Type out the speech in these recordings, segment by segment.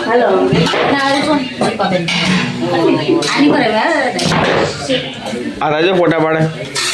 હાલો આની પર હવે આ રાજો ફોટા પાડે કાઢજો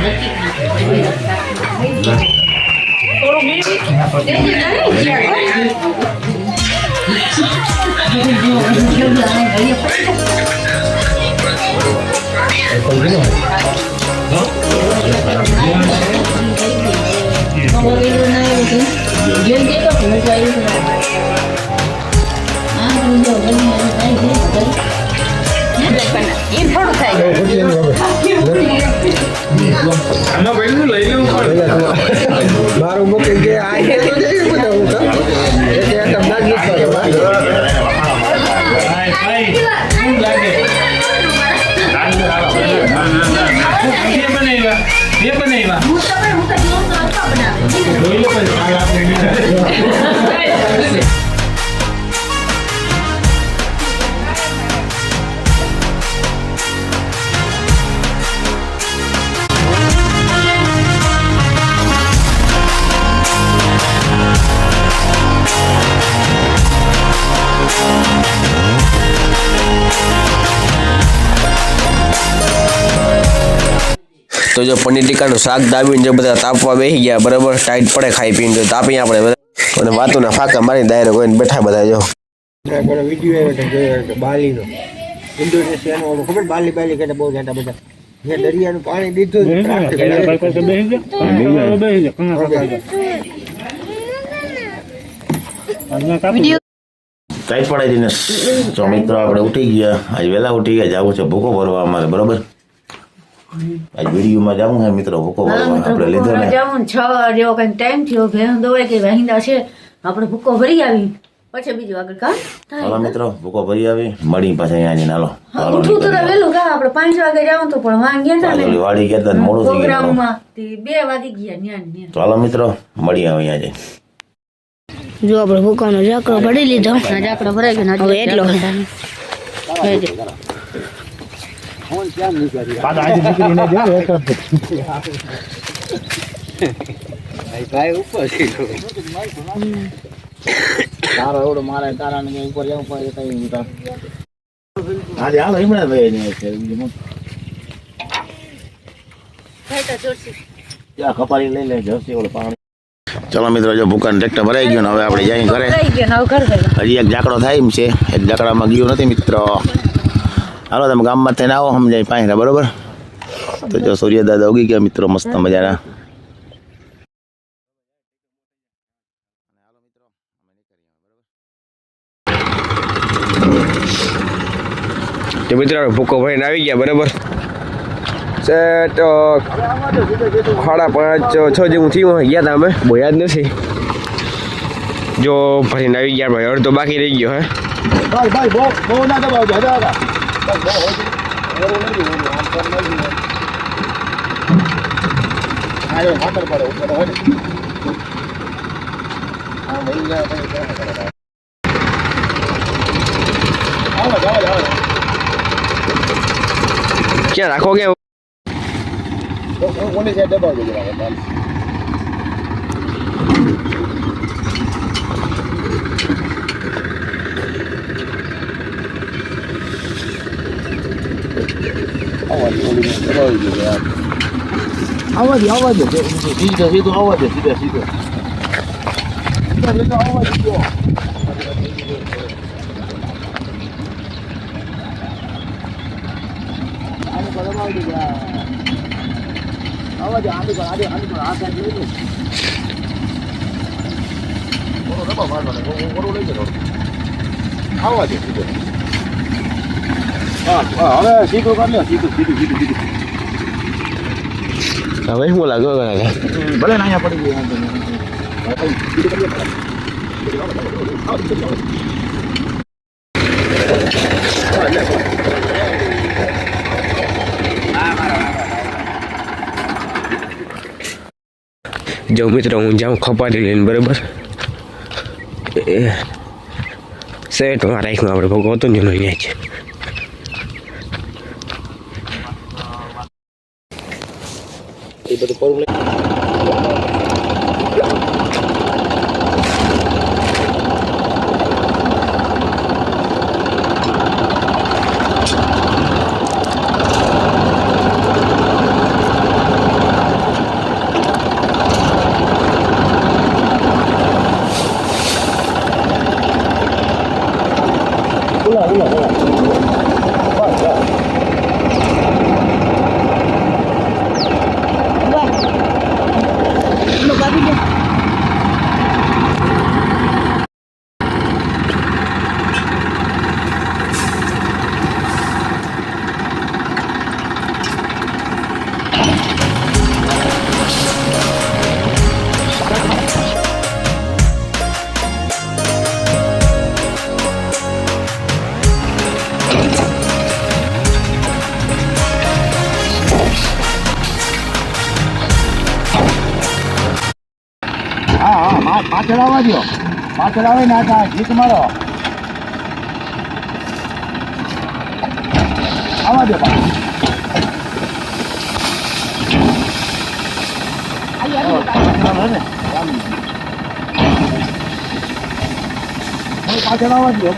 એ કે તો બધા હું કામ એટલે તમને ગીત એ બનાવ્યા તો જો પનીર ટીકાનું શાક દાબીને જો બધા તાપવા બેસી ગયા, બરાબર? ટાઈટ પડે ખાઈ પીને જો તાપી આપણે અને વાતોના ફાંકા મારી દાયરો કોઈને બેઠા બધા જો. બાલીનો ઇન્ડોનેશિયાનો કઈ પડાય મિત્રો, આપણે ઉઠી ગયા. આજે વહેલા ઉઠી ગયા જવું છે ભૂકો ભરવા અમારે, બરોબર? આજ વિડીયોમાં જવું હે મિત્રો. ભૂકો ભરવા આપણે લીધો ને. જવું છ જેવો કઈ ટાઈમ થયો ભેં દોવાય કે વહીંદા છે આપણે ભૂકો ભરી આવી. પછી બીજું આગળ કામ થાય. હાલો મિત્રો ભૂકો ભરી આવી. મળી પાછા અહીંયા જઈને. હાલો. ઉઠું તો વેલું કા આપણે પાંચ વાગે જાવ તો પણ વાંગ્યા પાછળ ને. વાડી ગયા તા મોડું થઈ ગયું. પ્રોગ્રામમાં તે બે વાગી ગયા ન્યા ને ન્યા. તો મિત્રો મળી આવે અહીંયા જઈને. જો આપણે ભૂકાનો જાકડો ભરી લીધો. આ જાકડો ભરાઈ ગયો ને હજી હવે એટલો. જાકડો થાય. ભાઈ ઉપર તારો એવડો મારે તારા ને ઉપર જવું પડે કઈ ઉતાર આજે હાલો હિમણા ભાઈ ને ત્યાં કપાળી લઈ લે જોશી ઓલું પાણી. ચલો મિત્રો જો ભૂકાન ટ્રેક્ટર ભરાઈ ગયું ને હવે આપણે જઈને ઘરે. ભરાઈ ગયો ને હવે ઘર ગયો હજી એક ઝાકડો થાય એમ છે એક ઝાકડામાં ગયું નથી મિત્રો. હાલો તમે ગામમાં થઈને આવો સમજાય પાસે બરોબર? તો જો સૂર્ય દાદા ઉગી ગયા મિત્રો મસ્ત મજાના. તે મિત્રો ભૂકો ભરીને આવી ગયા બરાબર? તો સાડા પાંચ છ જેવું થયું ગયા હતા અમે. બહુ યાદ નથી. જો ભરીને આવી ગયા ભાઈ અડધો બાકી રહી ગયો હે. ભાઈ ભાઈ બહુ બહુ ના દબાવજો ક્યાં રાખો કે? કોની સાઈડ દબાવજો જરા આવવા દે આવવા દે. સીધો સીધો આવવા દે, સીધો સીધો. સીધો સીધો, આવવા દે આવવા દે, આને પર, આને આને પર આ સાઈડ લઈ લો. આવવા દે, સીધો. હા હવે સીધું કરી લે, સીધું સીધું સીધું સીધું. હવે શું લાગે કાકા ભલે ને અહીંયા પડી નહીં. જો મિત્રો હું જાઉં ખપાટી લઈને બરાબર એ સેટમાં રાખ્યું આપણે ભોગવતો જ અહીંયા છે એ બધું કરું લે હા પાછળ આવવા દો પાછળ આવે ને આ જીત મારો. આવવા દો પાછળ. આવવા દો પાછળ આવવા દો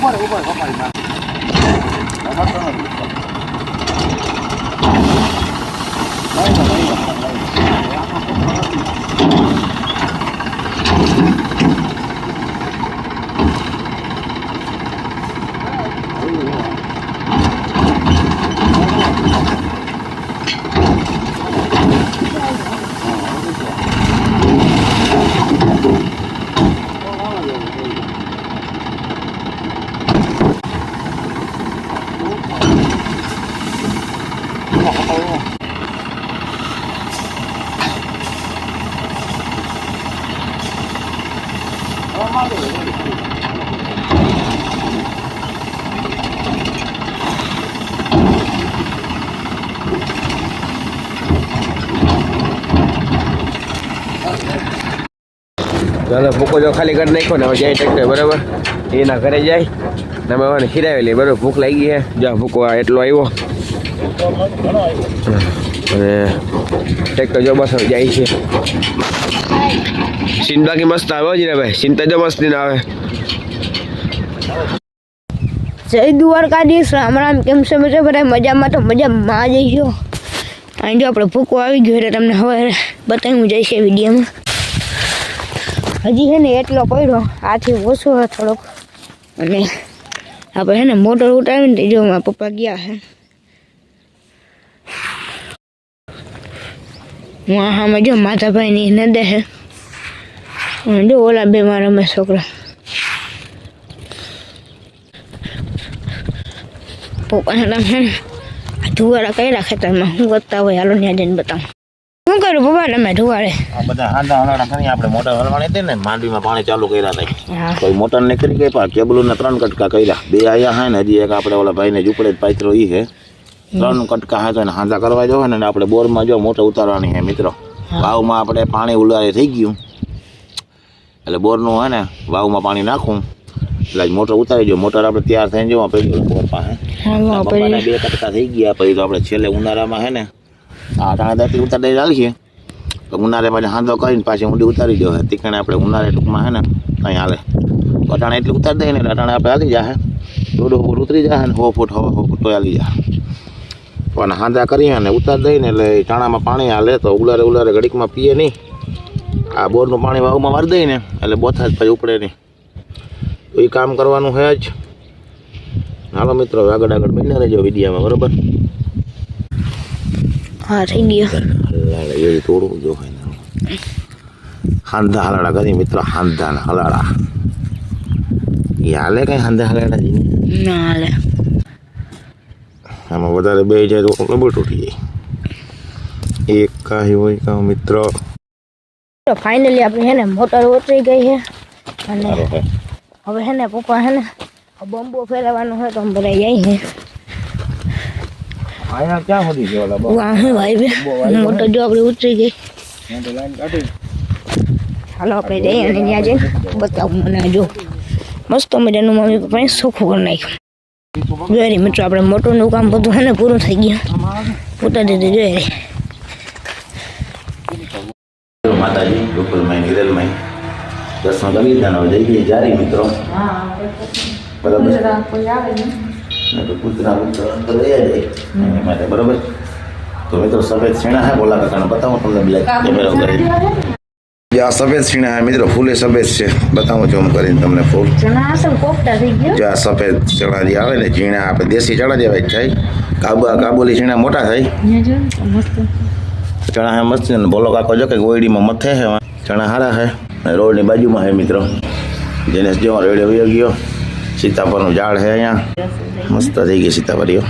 ઉપર ઉપર કપાઈ નાખ. રમત તો નથી. લઈ લો, લઈ લો, લઈ ચાલો ભૂકો જો ખાલી કરી નાખ્યો ને જાય ટ્રેક્ટર બરાબર? એના ઘરે જાય ને અમે હવે ખીરાવી લઈએ બરાબર? ભૂખ લાગી છે. જો ભૂકો એટલો આવ્યો. અને ટ્રેક્ટર જો બસ જાય છે. સીન બાકી મસ્ત આવ્યો જ ને ભાઈ સીન તો જો મસ્ત ને આવે. જય દ્વારકાધીશ, રામ રામ. કેમ છે મજા બધા મજામાં? તો મજામાં જઈશું અહીં જો આપણે ભૂકો આવી ગયો એટલે તમને હવે બતાવ્યું જાય છે વિડીયોમાં. હજી છે ને એટલો પડ્યો, આથી ઓછો છે થોડોક. અને આપણે છે ને મોટર તે જો મારા પપ્પા ગયા છે. હું આ સામે જો માતાભાઈની નદે છે. અને જો ઓલા બે મારા રમે છોકરા. પપ્પાને તમે ધુવાડા કર્યા ખેતરમાં. હું વધતા હોય, હાલો ત્યાં જઈને બતાવું. શું કરું? પપ્પા તમે ધુવાડે. આ બધા હાંડા હલાડા કરી આપણે મોટર હલવાણી હતી ને માંડવીમાં પાણી ચાલુ કર્યા હતા. કોઈ મોટર ને કરી ગઈ પણ કેબલોના ત્રણ કટકા કર્યા. બે આયા હા ને હજી એક આપણે ઓલા ભાઈને ઝૂંપડે પાથરો ઈ છે ત્રણ કટકા હા તો એને હાંધા કરવા જો ને આપણે બોરમાં જો મોટર ઉતારવાની છે મિત્રો. વાવમાં આપણે પાણી ઉલારે થઈ ગયું. એટલે બોરનું હે ને વાવમાં પાણી નાખું. એટલે મોટર ઉતારી જો. મોટર આપણે તૈયાર થઈને જવા પછી બોર પાસે હા. બે કટકા થઈ ગયા પછી તો આપણે છેલ્લે ઉનાળામાં હે ને આ ટાણે દાંતલી ઉતારી ચાલશે તો ઉનાળે પાછી હાંધો કરીને પાછી ઊંડી ઉતારી દો તીકણે આપણે ઉનાળે ટૂંકમાં હે ને કંઈ હાલે. અટાણે એટલી ઉતારી દઈએ ને અટાણે આપણે હાલી જાય દોઢો ફૂટ ઉતરી જાય ને, હો ફૂટ હો ફૂટ તો હાલી જાય અને હાંધા કરીએ ને ઉતાર દઈને એટલે ચણામાં પાણી હાલે, તો ઉલારે ઉલારે ઘડીકમાં પીએ નહીં. આ બોરનું પાણી વાવમાં મારી દઈને એટલે બોથા જ પછી ઉપડે નહીં. તો એ કામ કરવાનું છે જ. હાલો મિત્રો આગળ આગળ બની રહેજો વિડીયામાં, બરોબર? હા થઈ ગયો હલાડા એ થોડું જો હાંધા હલાડા કરી મિત્રો હાંધા ને હલાડા એ હાલે કઈ હાંધા હલાડા ના હાલે. આમાં વધારે બે જાય તો કબૂટ ઉઠી જાય. એક કાંઈ હોય કાં મિત્રો. તો ફાઇનલી આપણે હે ને મોટર ઉતરી ગઈ છે અને હવે હે ને પપ્પા હે ને બોમ્બો ફેરવવાનો હોય તો અમે બધા જાય છે અહીંયા ક્યાં સુધી છે ઓલા બહુ વાહ હે ભાઈ બે મોટર જો આપણે ઉતરી ગઈ લાઈન કાઢી હાલો આપણે જઈએ અને ત્યાં જઈને બતાવું મને જો મસ્ત મજાનું મમ્મી પપ્પાએ સોખું કરી નાખ્યું જોઈ રહી મિત્રો આપણે મોટરનું કામ બધું હે ને પૂરું થઈ ગયું. ઉતારી દીધું જોઈ રહી માતાજી ગોકુલમાઈ હિરલમાઈ દર્શન કરી લીધા હવે જઈ ગઈ જારી મિત્રો. બરાબર? આવે તો કૂતરા કૂતરા તો લઈ જાય એની માટે બરાબર. તો મિત્રો સફેદ સીણા હે બોલા કાકાને બતાવું તમને બ્લેક કેમેરો કરી આ સફેદ સીણા હે મિત્રો ફૂલે સફેદ છે. બતાવું છું કરીને તમને ફૂલ. જે આ સફેદ ચણા જે આવે ને ઝીણા આપણે દેશી ચણા જેવા થાય. કાબુ કાબુલી ઝીણા મોટા થાય. ચણા હે મસ્ત ને બોલો કાકો જો કે ગોયડીમાં મથે હે ચણા હારા હે. રોડની બાજુમાં હે મિત્રો. જેને જો રેડે વયો ગયો. સીતાફળનું ઝાડ છે અહીંયા. મસ્ત થઈ ગઈ સીતાફળીઓ.